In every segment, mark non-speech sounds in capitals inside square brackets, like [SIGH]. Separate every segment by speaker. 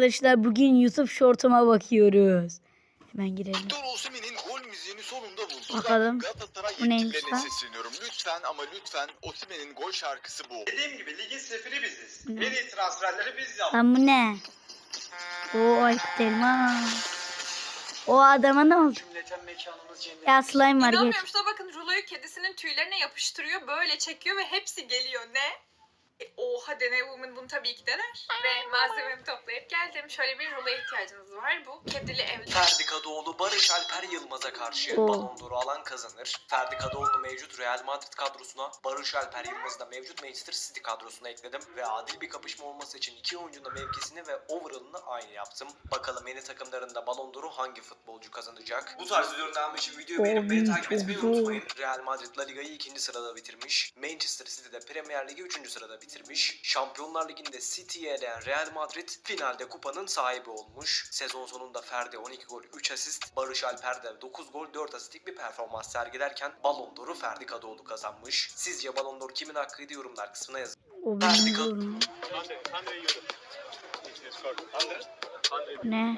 Speaker 1: Arkadaşlar bugün YouTube Short'uma bakıyoruz. Hemen girelim.
Speaker 2: Victor Osimhen'in gol müziğini sonunda bulduk.
Speaker 1: Bakalım.
Speaker 2: Galatasaray
Speaker 1: Bu neymiş
Speaker 2: yetkililerine
Speaker 1: lan?
Speaker 2: sesleniyorum. Lütfen ama lütfen Osimhen'in gol şarkısı bu.
Speaker 3: Dediğim gibi ligin sefiri biziz.
Speaker 1: Ne?
Speaker 3: En iyi transferleri biz yaptık.
Speaker 1: Lan bu ne? Oo Aykut. O adama ne oldu?
Speaker 3: Cümleten mekanımız cennet.
Speaker 1: Ya slime var geç.
Speaker 4: İnanmıyorum şuna bakın ruloyu kedisinin tüylerine yapıştırıyor böyle çekiyor ve hepsi geliyor ne? E, Oha Deney Woman bunu tabii ki dener. Ve malzememi toplayıp geldim. Şöyle bir ruloya ihtiyacınız var. Bu kedili ev.
Speaker 5: Ferdi Kadıoğlu Barış Alper Yılmaz'a karşı
Speaker 1: Oo.
Speaker 5: Ballon d'Or'u alan kazanır. Ferdi Kadıoğlu mevcut Real Madrid kadrosuna Barış Alper Yılmaz'ı da mevcut Manchester City kadrosuna ekledim ve adil bir kapışma olması için iki oyuncunun da mevkisini ve overall'ını aynı yaptım. Bakalım yeni takımlarında Ballon d'Or'u hangi futbolcu kazanacak? Bu tarz videoların devamı için videoyu beğenip beni takip etmeyi unutmayın. Real Madrid La Liga'yı ikinci sırada bitirmiş. Manchester City'de Premier Lig'i üçüncü sırada bitirmiş. Şampiyonlar Ligi'nde City'ye eleyen Real Madrid finalde kupanın sahibi olmuş. Sezon sonunda Ferdi 12 gol 3 asist, Barış Alper de 9 gol 4 asistlik bir performans sergilerken Ballon d'Or'u Ferdi Kadıoğlu kazanmış. Sizce Ballon d'Or kimin hakkıydı yorumlar kısmına yazın.
Speaker 1: O benim yorum. Ne?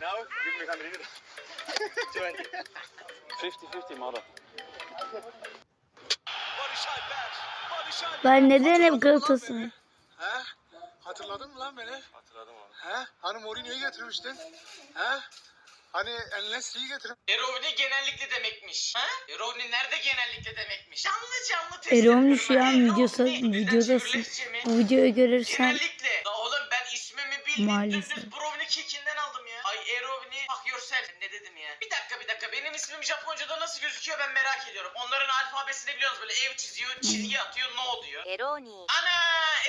Speaker 3: Now, give me 100 euro. 20.
Speaker 6: 50-50 mother.
Speaker 1: Ben neden hep Galatasaray?
Speaker 7: He? Hatırladın mı lan beni?
Speaker 6: Hatırladım onu.
Speaker 7: He? Hani Mourinho'yu getirmiştin? He? Hani El Nesri'yi getir.
Speaker 8: Erovni genellikle demekmiş. Ha? Erovni nerede genellikle demekmiş? Canlı canlı test
Speaker 1: Erovni
Speaker 8: yapıyorum
Speaker 1: şu an
Speaker 8: neden
Speaker 1: videodasın. Bu videoyu görürsen
Speaker 8: Genellikle. La oğlum ben ismimi bildim.
Speaker 1: Maalesef.
Speaker 8: Dümdüz Brovni Kiki'nden aldım ya. Ay Erovni fuck yourself. Ne dedim ya? Bir dakika bir dakika. Benim ismim Japonca'da nasıl gözüküyor ben merak ediyorum. Onların alfabesini biliyorsunuz böyle ev çiziyor, çizgi atıyor, no diyor.
Speaker 9: Eroni.
Speaker 8: Ana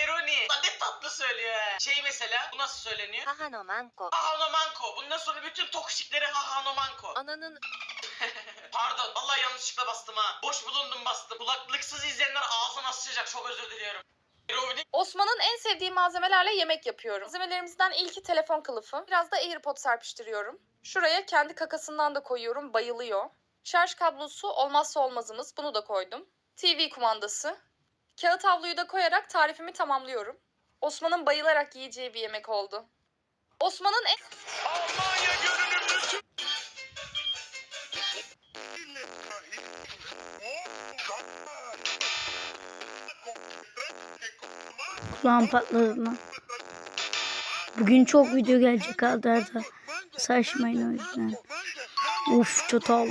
Speaker 8: Eroni. Lan ne tatlı söylüyor ha. Şey mesela bu nasıl söyleniyor?
Speaker 9: 母のマンコ
Speaker 8: Hahanomanko. Bundan sonra bütün toksikleri Hahanomanko. [LAUGHS]
Speaker 9: Ananın
Speaker 8: Pardon. Vallahi yanlışlıkla bastım ha. Boş bulundum bastım. Kulaklıksız izleyenler ağzına sıçacak. Çok özür diliyorum. Erovni
Speaker 4: Osman'ın en sevdiği malzemelerle yemek yapıyorum. Malzemelerimizden ilki telefon kılıfı. Biraz da AirPod serpiştiriyorum. Şuraya kendi kakasından da koyuyorum. Bayılıyor. Şarj kablosu olmazsa olmazımız. Bunu da koydum. TV kumandası. Kağıt havluyu da koyarak tarifimi tamamlıyorum. Osman'ın bayılarak yiyeceği bir yemek oldu. Osman'ın en...
Speaker 1: kulağım patladı lan. Bugün çok video gelecek Aldar'da. Saçmayın o yüzden. Uf çatal.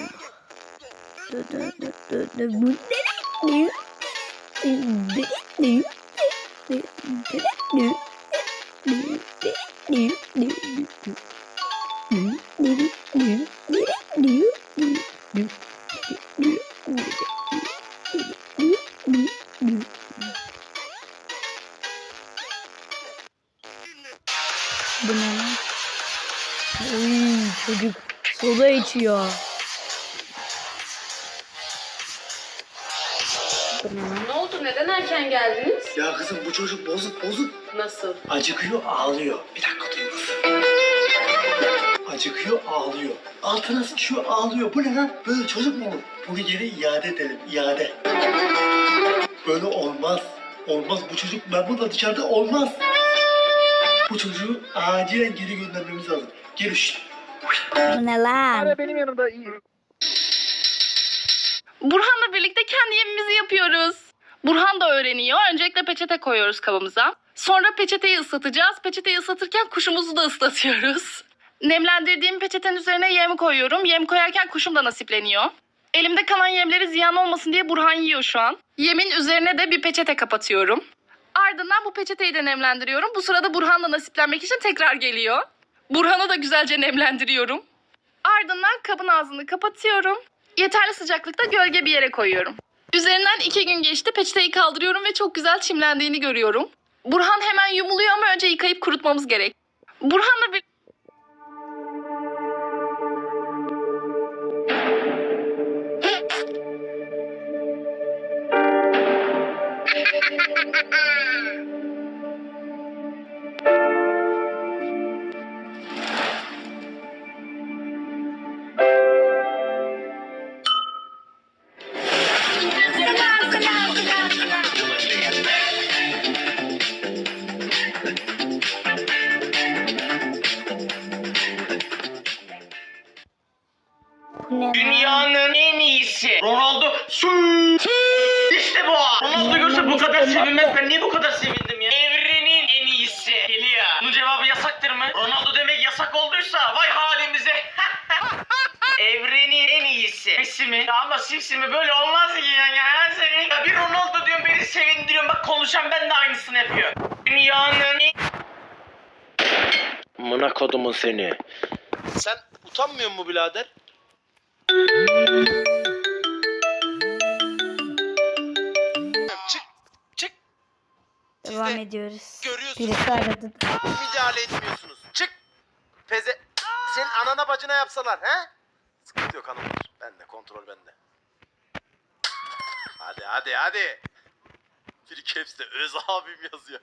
Speaker 1: Dö, dö, dö, dö, dö. Bu ne? Ne? Bu ne lan? Oy çocuk soda içiyor. Bu ne
Speaker 10: oldu? Neden erken geldiniz?
Speaker 7: Ya kızım bu çocuk bozuk bozuk.
Speaker 10: Nasıl?
Speaker 7: Acıkıyor ağlıyor. Bir dakika duyuyor. Acıkıyor ağlıyor. Altına sıçıyor ağlıyor. Bu ne lan? Böyle çocuk mu olur? Bunu geri iade edelim. iade. Böyle olmaz. Olmaz bu çocuk. Ben burada dışarıda olmaz. Bu çocuğu acilen geri göndermemiz lazım. Geri şşt.
Speaker 1: Bu ne lan?
Speaker 10: Burhan'la birlikte kendi yemimizi yapıyoruz. Burhan da öğreniyor. Öncelikle peçete koyuyoruz kabımıza. Sonra peçeteyi ıslatacağız. Peçeteyi ıslatırken kuşumuzu da ıslatıyoruz. Nemlendirdiğim peçetenin üzerine yem koyuyorum. Yem koyarken kuşum da nasipleniyor. Elimde kalan yemleri ziyan olmasın diye Burhan yiyor şu an. Yemin üzerine de bir peçete kapatıyorum. Ardından bu peçeteyi de nemlendiriyorum. Bu sırada Burhan da nasiplenmek için tekrar geliyor. Burhan'ı da güzelce nemlendiriyorum. Ardından kabın ağzını kapatıyorum. Yeterli sıcaklıkta gölge bir yere koyuyorum. Üzerinden iki gün geçti peçeteyi kaldırıyorum ve çok güzel çimlendiğini görüyorum. Burhan hemen yumuluyor ama önce yıkayıp kurutmamız gerek. Burhan'la bir... dünyanın en iyisi. Ronaldo su.
Speaker 8: İşte bu. Ronaldo
Speaker 1: görse
Speaker 8: bu
Speaker 1: kadar sevinmez.
Speaker 8: Ben niye bu kadar sevindim ya? Evrenin en iyisi. Geliyor. Bunun cevabı yasaktır mı? Ronaldo demek yasak olduysa vay halimize. [LAUGHS] Evrenin en iyisi. Messi mi? Ya ama Simsi mi? Böyle olmaz ki yani. Her sene ya bir Ronaldo diyorum beni sevindiriyorum. Bak konuşan ben de aynısını yapıyor. Dünyanın en...
Speaker 3: Mına kodumun seni. Sen utanmıyor mu birader? Çık, çık. Siz
Speaker 1: Devam
Speaker 3: de
Speaker 1: ediyoruz.
Speaker 3: görüyorsunuz.
Speaker 1: Birisi aradı.
Speaker 3: müdahale etmiyorsunuz. Çık. Peze... Senin anana bacına yapsalar he? Sıkıntı yok hanımlar. Bende kontrol bende. Hadi hadi hadi. Bir caps'te öz abim yazıyor.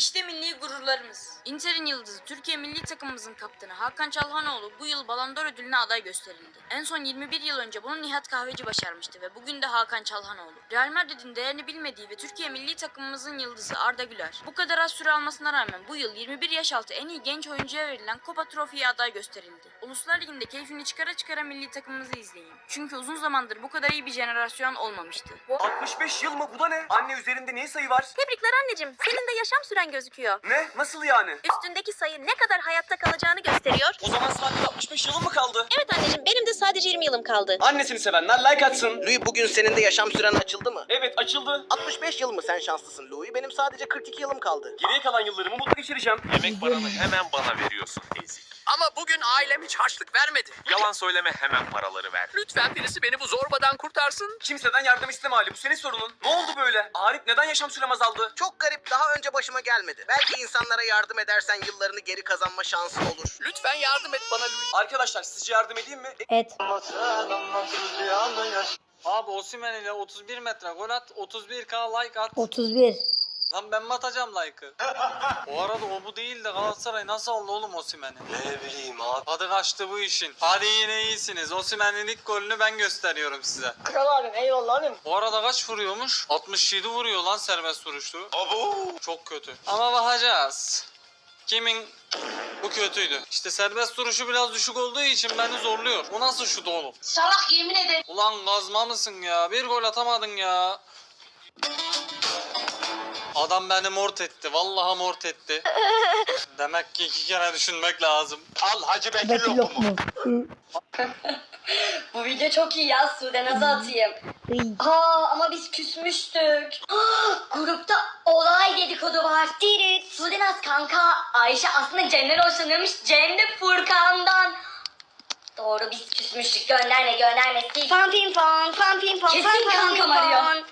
Speaker 9: İşte milli gururlarımız. Inter'in yıldızı Türkiye milli takımımızın kaptanı Hakan Çalhanoğlu bu yıl Ballon d'Or ödülüne aday gösterildi. En son 21 yıl önce bunu Nihat Kahveci başarmıştı ve bugün de Hakan Çalhanoğlu. Real Madrid'in değerini bilmediği ve Türkiye milli takımımızın yıldızı Arda Güler. Bu kadar az süre almasına rağmen bu yıl 21 yaş altı en iyi genç oyuncuya verilen Copa Trofi'ye aday gösterildi. Uluslar Ligi'nde keyfini çıkara çıkara milli takımımızı izleyin. Çünkü uzun zamandır bu kadar iyi bir jenerasyon olmamıştı.
Speaker 11: 65 yıl mı? Bu da ne? Anne üzerinde ne sayı var?
Speaker 9: Tebrikler anneciğim. Senin de yaşam süren gözüküyor.
Speaker 11: Ne? Nasıl yani?
Speaker 9: Üstündeki sayı ne kadar hayatta kalacağını gösteriyor.
Speaker 11: O zaman sadece 65 yılım mı kaldı?
Speaker 9: Evet anneciğim benim de sadece 20 yılım kaldı.
Speaker 11: Annesini sevenler like atsın.
Speaker 3: Louis bugün senin de yaşam süren açıldı mı?
Speaker 11: Evet açıldı.
Speaker 3: 65 yıl mı sen şanslısın Louis? Benim sadece 42 yılım kaldı.
Speaker 11: Geriye kalan yıllarımı mutlu geçireceğim.
Speaker 12: Yemek paranı hemen bana veriyorsun ezik.
Speaker 3: Ama bugün ailem hiç harçlık vermedi.
Speaker 12: Yalan söyleme hemen paraları ver.
Speaker 3: Lütfen birisi beni bu zorbadan kurtarsın.
Speaker 11: Kimseden yardım isteme Ali. Bu senin sorunun. Ne oldu böyle? Arif neden yaşam sürem azaldı?
Speaker 3: Çok garip daha önce başıma gelmedi. Belki insanlara yardım edersen yıllarını geri kazanma şansın olur. Lütfen yardım et bana Louis.
Speaker 11: Arkadaşlar sizce yardım edeyim mi?
Speaker 1: Evet.
Speaker 6: Abi Osimhen ile 31 metre gol at 31k like at.
Speaker 1: 31.
Speaker 6: Lan ben mi atacağım like'ı? o arada o bu değil de Galatasaray nasıl aldı oğlum Osimhen'i?
Speaker 11: Ne bileyim abi.
Speaker 6: Adı kaçtı bu işin. Hadi yine iyisiniz. Osimhen'in ilk golünü ben gösteriyorum size.
Speaker 11: Kral abim eyvallah abim.
Speaker 6: Bu arada kaç vuruyormuş? 67 vuruyor lan serbest vuruşlu. Çok kötü. Ama bakacağız. Kimin bu kötüydü. İşte serbest duruşu biraz düşük olduğu için beni zorluyor. Bu nasıl şut oğlum?
Speaker 9: Salak yemin ederim.
Speaker 6: Ulan gazma mısın ya? Bir gol atamadın ya. Adam beni mort etti. Vallahi mort etti. [LAUGHS] Demek ki iki kere düşünmek lazım.
Speaker 3: Al Hacı Bekir
Speaker 1: Bekir yok mu?
Speaker 9: Bu video çok iyi ya Sude nasıl atayım?
Speaker 1: Iy.
Speaker 9: Aa ama biz küsmüştük. [GASPS] Grupta olay dedikodu var. Dirit. Sude Naz kanka. Ayşe aslında Cem'den hoşlanıyormuş. Cem de Furkan'dan. Doğru biz küsmüştük. Gönderme gönderme. Fan pim fan fan pim fan. Kesin kankam arıyor.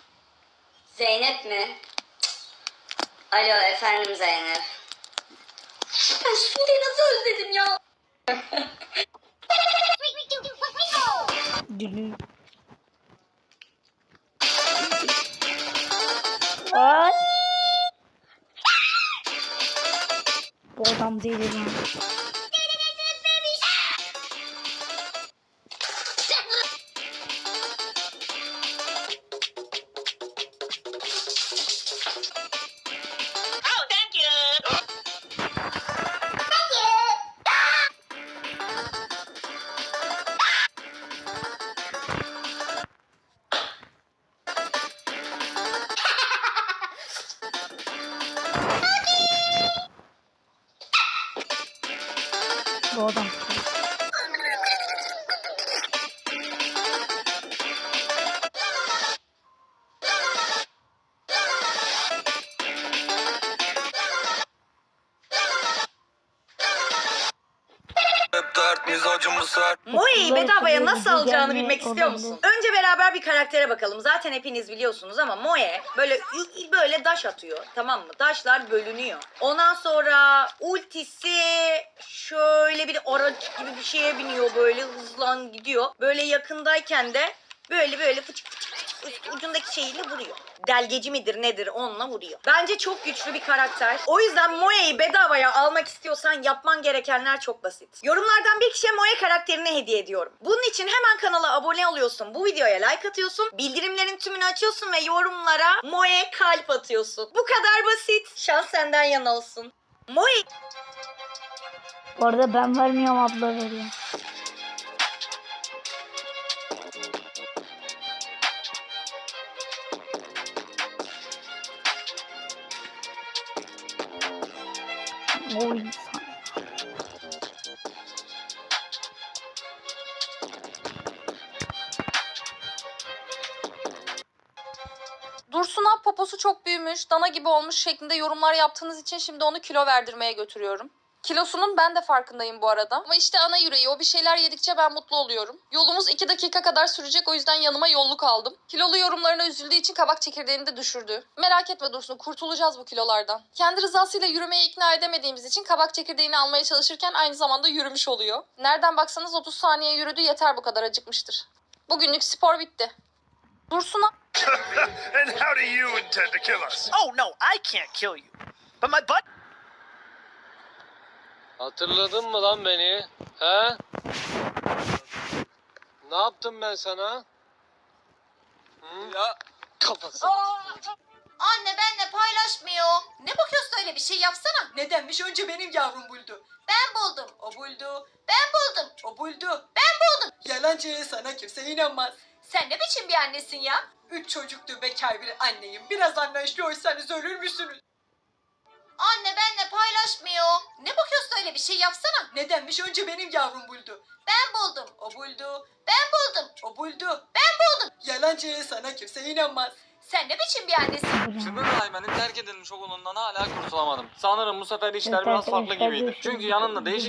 Speaker 9: Zeynep mi? Alo efendim Zeynep. Ben Sude'yi nasıl özledim ya?
Speaker 1: Ay. Bu adam değil lan.
Speaker 9: Moe'yi bedavaya nasıl alacağını bilmek istiyor musun? Önce beraber bir karaktere bakalım. Zaten hepiniz biliyorsunuz ama Moe böyle böyle daş atıyor. Tamam mı? Daşlar bölünüyor. Ondan sonra ultisi şöyle bir araç gibi bir şeye biniyor böyle hızlan gidiyor. Böyle yakındayken de böyle böyle fıçık fıçık üst ucundaki şeyiyle vuruyor. Delgeci midir nedir onunla vuruyor. Bence çok güçlü bir karakter. O yüzden Moe'yi bedavaya almak istiyorsan yapman gerekenler çok basit. Yorumlardan bir kişiye Moe karakterini hediye ediyorum. Bunun için hemen kanala abone oluyorsun. Bu videoya like atıyorsun. Bildirimlerin tümünü açıyorsun ve yorumlara Moe kalp atıyorsun. Bu kadar basit. Şans senden yana olsun. Moe
Speaker 1: Bu arada ben vermiyorum abla veriyor. O insan.
Speaker 4: Dursun'a poposu çok büyümüş, dana gibi olmuş şeklinde yorumlar yaptığınız için şimdi onu kilo verdirmeye götürüyorum. Kilosunun ben de farkındayım bu arada. Ama işte ana yüreği o bir şeyler yedikçe ben mutlu oluyorum. Yolumuz 2 dakika kadar sürecek o yüzden yanıma yolluk aldım. Kilolu yorumlarına üzüldüğü için kabak çekirdeğini de düşürdü. Merak etme Dursun kurtulacağız bu kilolardan. Kendi rızasıyla yürümeye ikna edemediğimiz için kabak çekirdeğini almaya çalışırken aynı zamanda yürümüş oluyor. Nereden baksanız 30 saniye yürüdü yeter bu kadar acıkmıştır. Bugünlük spor bitti. Dursun'a [LAUGHS]
Speaker 13: And how do you intend to kill us?
Speaker 14: Oh no, I can't kill you. But my butt
Speaker 6: Hatırladın mı lan beni? He? Ne yaptım ben sana? Ya kafası.
Speaker 15: Anne benle paylaşmıyor. Ne bakıyorsun öyle bir şey yapsana. Nedenmiş önce benim yavrum buldu. Ben buldum. O buldu. Ben buldum. O buldu. Ben buldum. Yalancıya sana kimse inanmaz. Sen ne biçim bir annesin ya? Üç çocuklu bekar bir anneyim. Biraz anlayışlı olsanız ölür müsünüz? Anne benle paylaşmıyor. Ne bakıyorsun öyle bir şey yapsana. Nedenmiş önce benim yavrum buldu. Ben buldum. O buldu. Ben buldum. O buldu. Ben buldum. Yalancıya sana kimse inanmaz. Sen ne biçim bir annesin?
Speaker 6: Şükür Raymen'in terk edilmiş okulundan hala kurtulamadım. Sanırım bu sefer işler biraz farklı gibiydi. Çünkü yanında değişik